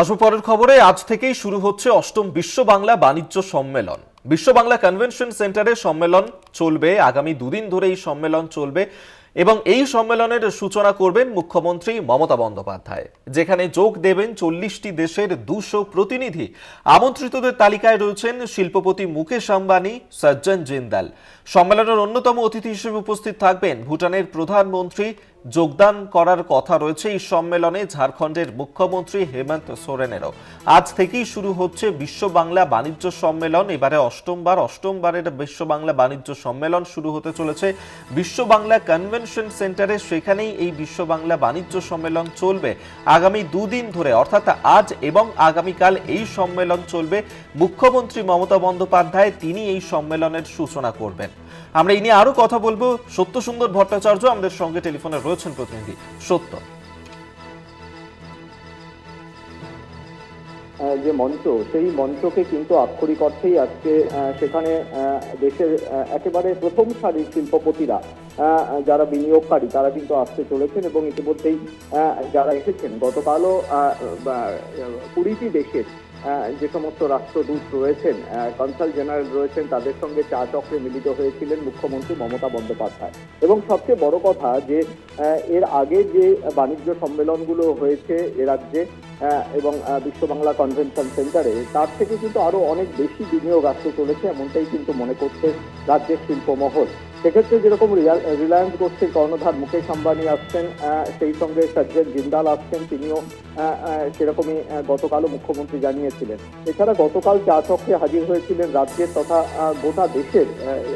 আসব পরের খবরে, আজ থেকেই শুরু হচ্ছে অষ্টম বিশ্ব বাংলা বাণিজ্য সম্মেলন। বিশ্ব বাংলা কনভেনশন সেন্টারে সম্মেলন চলবে, আগামী দুদিন ধরে এই সম্মেলন চলবে এবং এই সম্মেলনের সূচনা করবেন মুখ্যমন্ত্রী মমতা বন্দ্যোপাধ্যায়, যেখানে যোগ দেবেন চল্লিশটি দেশের দুশো প্রতিনিধি। আমন্ত্রিতদের তালিকায় রয়েছেন শিল্পপতি মুকেশ আম্বানি, সজ্জন জিন্দাল। সম্মেলনের অন্যতম অতিথি হিসেবে উপস্থিত থাকবেন ভুটানের প্রধানমন্ত্রী যোগদান করার কথা রয়েছে এই সম্মেলনে ঝাড়খণ্ডের মুখ্যমন্ত্রী হেমন্ত সোরেনেরও। আজ থেকেই শুরু হচ্ছে বিশ্ব বাংলা বাণিজ্য সম্মেলন। এবারে অষ্টমবার, অষ্টমবারের বিশ্ব বাংলা বাণিজ্য সম্মেলন শুরু হতে চলেছে। বিশ্ব বাংলা কনভেনশন সেন্টারে সেখানেই এই বিশ্ব বাংলা বাণিজ্য সম্মেলন চলবে। আগামী দুদিন ধরে, অর্থাৎ আজ এবং আগামীকাল এই সম্মেলন চলবে। মুখ্যমন্ত্রী মমতা বন্দ্যোপাধ্যায় তিনি এই সম্মেলনের সূচনা করবেন। আমরা এই নিয়ে আরও কথা বলব। সত্য সুন্দর ভট্টাচার্য আমাদের সঙ্গে টেলিফোনে রয়েছেন প্রতিনিধি সত্য। যে মঞ্চ, সেই মঞ্চকে কিন্তু আক্ষরিক অর্থেই আজকে সেখানে দেশের একেবারে প্রথম সারির শিল্পপতিরা যারা বিনিয়োগকারী, তারা কিন্তু আসতে চলেছেন এবং ইতিমধ্যেই যারা এসেছেন। গতকালও কুড়িটি দেশের যে সমস্ত রাষ্ট্রদূত রয়েছেন কনসাল জেনারেল রয়েছেন, তাদের সঙ্গে চা চক্রে মিলিত হয়েছিলেন মুখ্যমন্ত্রী মমতা বন্দ্যোপাধ্যায়। এবং সবচেয়ে বড় কথা যে এর আগে যে বাণিজ্য সম্মেলনগুলো হয়েছে এ রাজ্যে এবং বিশ্ব বাংলা কনভেনশন সেন্টারে তার থেকে কিন্তু আরও অনেক বেশি বিনিয়োগ আসতে চলেছে, এমনটাই কিন্তু মনে করছে রাজ্যের শিল্পমহল। সেক্ষেত্রে যেরকম রিলায়েন্স গোষ্ঠীর কর্ণধার মুকেশ আম্বানি আসছেন সেই সঙ্গে সজ্জন জিন্দাল আসছেন তিনিও সেরকমই গতকালও মুখ্যমন্ত্রী জানিয়েছিলেন। এছাড়া গতকাল চা চক্রে হাজির হয়েছিলেন রাজ্যের তথা গোটা দেশের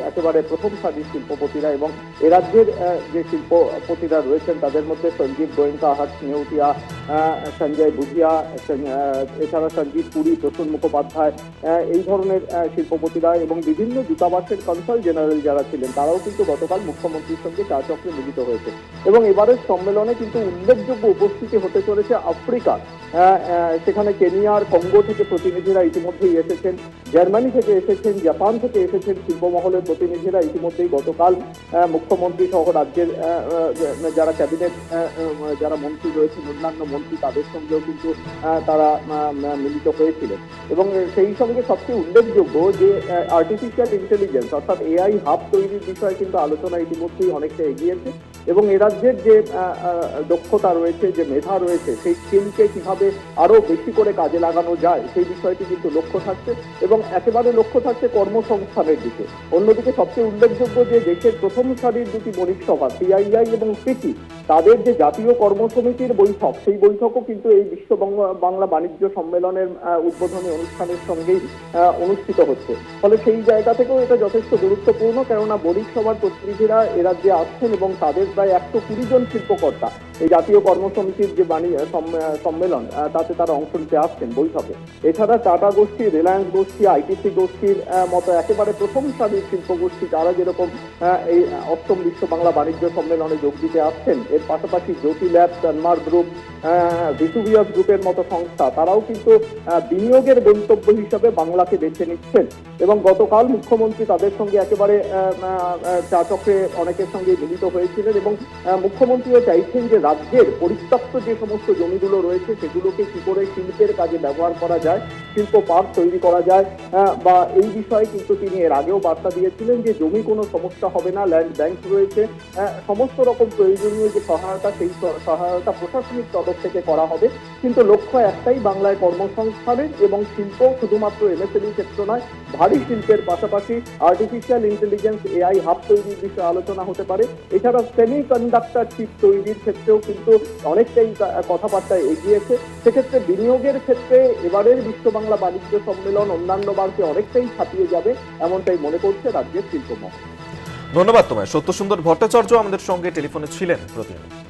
একেবারে প্রথম সারির শিল্পপতিরা এবং এ রাজ্যের যে শিল্পপতিরা রয়েছেন তাদের মধ্যে সঞ্জীব গোয়েঙ্কা হর্ষ নেউটিয়া সঞ্জয় আহ, এছাড়া সঞ্জীব পুরী প্রসূন মুখোপাধ্যায় এই ধরনের শিল্পপতিরা এবং বিভিন্ন দূতাবাসের কনসাল জেনারেল যারা ছিলেন তারাও কিন্তু গতকাল মুখ্যমন্ত্রীর সঙ্গে চা চক্রে মিলিত হয়েছে। এবং এবারের সম্মেলনে কিন্তু উল্লেখযোগ্য উপস্থিতি হতে চলেছে আফ্রিকা। সেখানে কেনিয়ার কঙ্গো থেকে প্রতিনিধিরা ইতিমধ্যেই এসেছেন। জার্মানি থেকে এসেছেন, জাপান থেকে এসেছেন শিল্পমহলের প্রতিনিধিরা ইতিমধ্যেই গতকাল মুখ্যমন্ত্রী সহ রাজ্যের যারা ক্যাবিনেট যারা মন্ত্রী রয়েছেন, অন্যান্য মন্ত্রী, তাদের সঙ্গেও কিন্তু তারা মিলিত হয়েছিলেন। এবং সেই সঙ্গে সবচেয়ে উল্লেখযোগ্য যে আর্টিফিশিয়াল ইন্টেলিজেন্স অর্থাৎ এআই হাব তৈরির বিষয়ে কিন্তু আলোচনা ইতিমধ্যেই অনেকটা এগিয়েছে এবং এ রাজ্যের যে দক্ষতা রয়েছে, যে মেধা রয়েছে, সেই স্কিলকে কীভাবে আরও বেশি করে কাজে লাগানো যায়, সেই বিষয়টি কিন্তু লক্ষ্য থাকছে এবং একেবারে লক্ষ্য থাকছে কর্মসংস্থানের দিকে। অন্যদিকে সবচেয়ে উল্লেখযোগ্য যে দেশের প্রথম সারির দুটি বণিক সভা, সিআইআই এবং সিটি, তাদের যে জাতীয় কর্মসমিতির বৈঠক, সেই বৈঠকও কিন্তু এই বিশ্ব বাংলা- বাণিজ্য সম্মেলনের উদ্বোধনী অনুষ্ঠানের সঙ্গেই অনুষ্ঠিত হচ্ছে। ফলে সেই জায়গা থেকেও এটা যথেষ্ট গুরুত্বপূর্ণ, কেননা বণিক সভার প্রতিনিধিরা এরা যে আসছেন এবং তাদের প্রায় একশো কুড়ি জন শিল্পকর্তা। এই জাতীয় কর্মসমিতির যে বাণী সম্মেলন তাতে তারা অংশ নিতে আসছেন বৈঠকে। এছাড়া টাটা গোষ্ঠী, রিলায়েন্স গোষ্ঠী, আইটিসি গোষ্ঠীর মতো একেবারে প্রথম সারির শিল্প গোষ্ঠী, তারা যেরকম এই অষ্টম বিশ্ব বাংলা বাণিজ্য সম্মেলনে যোগ দিতে আসছেন, এর পাশাপাশি Jyoti lab Sanmar group Vesuvius গ্রুপের মতো সংস্থা, তারাও কিন্তু বিনিয়োগের গন্তব্য হিসাবে বাংলাকে বেছে নিচ্ছেন। এবং গতকাল মুখ্যমন্ত্রী তাদের সঙ্গে একেবারে চা চক্রে অনেকের সঙ্গে মিলিত হয়েছিলেন এবং মুখ্যমন্ত্রীও চাইছেন যে রাজ্যের পরিত্যক্ত যে সমস্ত জমিগুলো রয়েছে সেগুলোকে কি করে শিল্পের কাজে ব্যবহার করা যায় শিল্প পার্ক তৈরি করা যায় আহ, বা এই বিষয়ে কিন্তু তিনি এর আগেও বার্তা দিয়েছিলেন যে জমি কোনো সমস্যা হবে না ল্যান্ড ব্যাংক রয়েছে আহ, সমস্ত রকম প্রয়োজনীয় যে সহায়তা সেই সহায়তা প্রশাসনিক তরফ থেকে করা হবে। কিন্তু লক্ষ্য একটাই বাংলায় কর্মসংস্থানের এবং শিল্প শুধুমাত্র এমএসএমই ক্ষেত্র নয় ভারী শিল্পের পাশাপাশি আর্টিফিশিয়াল ইন্টেলিজেন্স এআই হাব তৈরির বিষয়ে আলোচনা হতে পারে। এছাড়া সেমি কন্ডাক্টার চিপ তৈরির ক্ষেত্রেও কিন্তু অনেকটাই কথাবার্তা এগিয়েছে। সেক্ষেত্রে বিনিয়োগের ক্ষেত্রে এবারের বিশ্ব বাংলা বাণিজ্য সম্মেলন অন্যান্য বারকে অনেকটাই ছাপিয়ে যাবে এমনটাই মনে করছে রাজ্যের শিল্পমহল ধন্যবাদ তোমায়। সত্য সুন্দর ভট্টাচার্য আমাদের সঙ্গে টেলিফোনে ছিলেন প্রতিনিধি।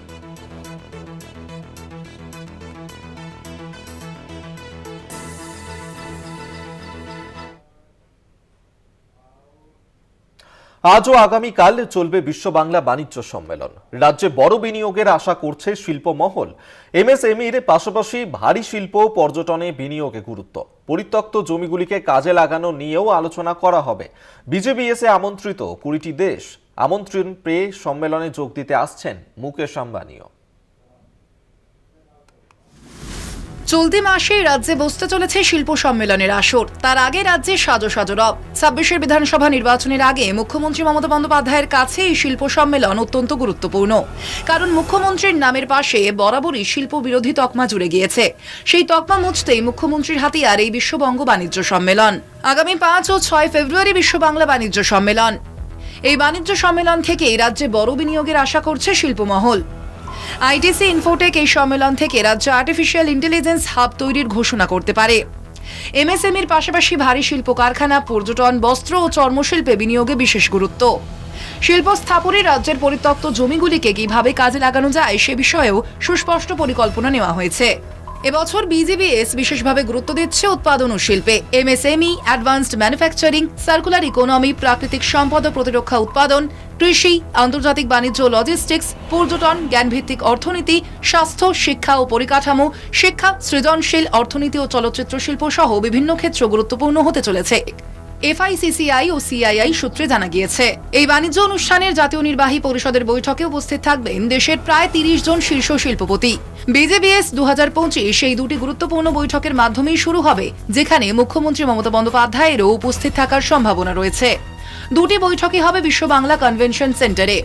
আজ ও আগামীকাল চলবে বিশ্ব বাংলা বাণিজ্য সম্মেলন। রাজ্যে বড় বিনিয়োগের আশা করছে শিল্প মহল এমএসএমইর পাশাপাশি ভারী শিল্প পর্যটনে বিনিয়োগে গুরুত্ব। পরিত্যক্ত জমিগুলিকে কাজে লাগানো নিয়েও আলোচনা করা হবে। বিজেবিএসে আমন্ত্রিত কুড়িটি দেশ। আমন্ত্রণ পেয়ে সম্মেলনে যোগ দিতে আসছেন মুকেশ আম্বানিও। চলতি মাসে রাজ্যে বসতে চলেছে শিল্প সম্মেলনের আসর। তার আগে রাজ্যে সাজো সাজো রব। ছাব্বিশের বিধানসভা নির্বাচনের আগে মুখ্যমন্ত্রী মমতা বন্দ্যোপাধ্যায়ের কাছে এই শিল্প সম্মেলন অত্যন্ত গুরুত্বপূর্ণ। কারণ মুখ্যমন্ত্রীর নামের পাশে বরাবরই শিল্প বিরোধী তকমা জুড়ে গিয়েছে। সেই তকমা মুছতেই মুখ্যমন্ত্রীর হাতিয়ার এই বিশ্ববঙ্গ বাণিজ্য সম্মেলন। আগামী পাঁচ ও ছয় ফেব্রুয়ারি বিশ্ব বাংলা বাণিজ্য সম্মেলন। এই বাণিজ্য সম্মেলন থেকেই রাজ্যে বড় বিনিয়োগের আশা করছে শিল্পমহল। আইটিসি ইনফোটেক এই সম্মেলন থেকে রাজ্য আর্টিফিশিয়াল ইন্টেলিজেন্স হাব তৈরির ঘোষণা করতে পারে। এমএসএমইর পাশাপাশি ভারী শিল্প কারখানা পর্যটন, বস্ত্র ও চর্মশিল্পে বিনিয়োগে বিশেষ গুরুত্ব। শিল্প স্থাপনে রাজ্যের পরিত্যক্ত জমিগুলিকে কীভাবে কাজে লাগানো যায় সে বিষয়েও সুস্পষ্ট পরিকল্পনা নেওয়া হয়েছে। এবছর বিজিবিএস বিশেষভাবে গুরুত্ব দিচ্ছে উৎপাদন ও শিল্পে। MSME, advanced manufacturing, circular economy, প্রাকৃতিক সম্পদ ও প্রতিরক্ষা উৎপাদন, কৃষি, আন্তর্জাতিক বাণিজ্য লজিস্টিক্স, পর্যটন, জ্ঞানভিত্তিক অর্থনীতি, স্বাস্থ্য, শিক্ষা ও পরিকাঠামো, শিক্ষা, সৃজনশীল অর্থনীতি ও চলচ্চিত্র শিল্প সহ বিভিন্ন ক্ষেত্র গুরুত্বপূর্ণ হতে চলেছে। এফআইসিসিআই ও সিআইআই সূত্রে জানা গিয়েছে, এই বাণিজ্য অনুষ্ঠানের জাতীয় নির্বাহী পরিষদের বৈঠকে উপস্থিত থাকবেন দেশের প্রায় তিরিশ জন শীর্ষ শিল্পপতি। বিজেবিএস দু হাজার পঁচিশ এই দুটি গুরুত্বপূর্ণ বৈঠকের মাধ্যমেই শুরু হবে, যেখানে মুখ্যমন্ত্রী মমতা বন্দ্যোপাধ্যায়েরও উপস্থিত থাকার সম্ভাবনা রয়েছে। দুটি বৈঠকই হবে বিশ্ব বাংলা কনভেনশন সেন্টারে।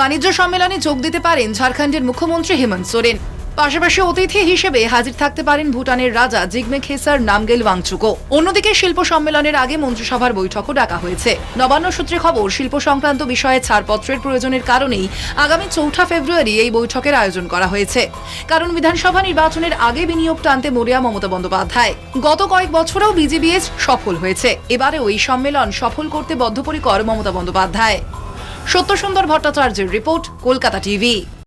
বাণিজ্য সম্মেলনে যোগ দিতে পারেন ঝাড়খণ্ডের মুখ্যমন্ত্রী হেমন্ত সোরেন। পাশাপাশি অতিথি হিসেবে হাজির থাকতে পারেন ভুটানের রাজা জিগমে খেসার নামগেল ওয়াংচুকো। অন্যদিকে শিল্প সম্মেলনের আগে মন্ত্রিসভার বৈঠকও ডাকা হয়েছে। নবান্ন সূত্রে খবর, শিল্প সংক্রান্ত বিষয়ে ছাড়পত্রের প্রয়োজনের কারণেই আগামী চৌঠা ফেব্রুয়ারি এই বৈঠকের আয়োজন করা হয়েছে। কারণ বিধানসভা নির্বাচনের আগে বিনিয়োগ টানতে মরিয়া মমতা বন্দ্যোপাধ্যায়। গত কয়েক বছরেও বিজেপিএস সফল হয়েছে। এবারেও এই সম্মেলন সফল করতে বদ্ধপরিকর মমতা বন্দ্যোপাধ্যায়। সত্যসুন্দর ভট্টাচার্যের রিপোর্ট, কলকাতা টিভি।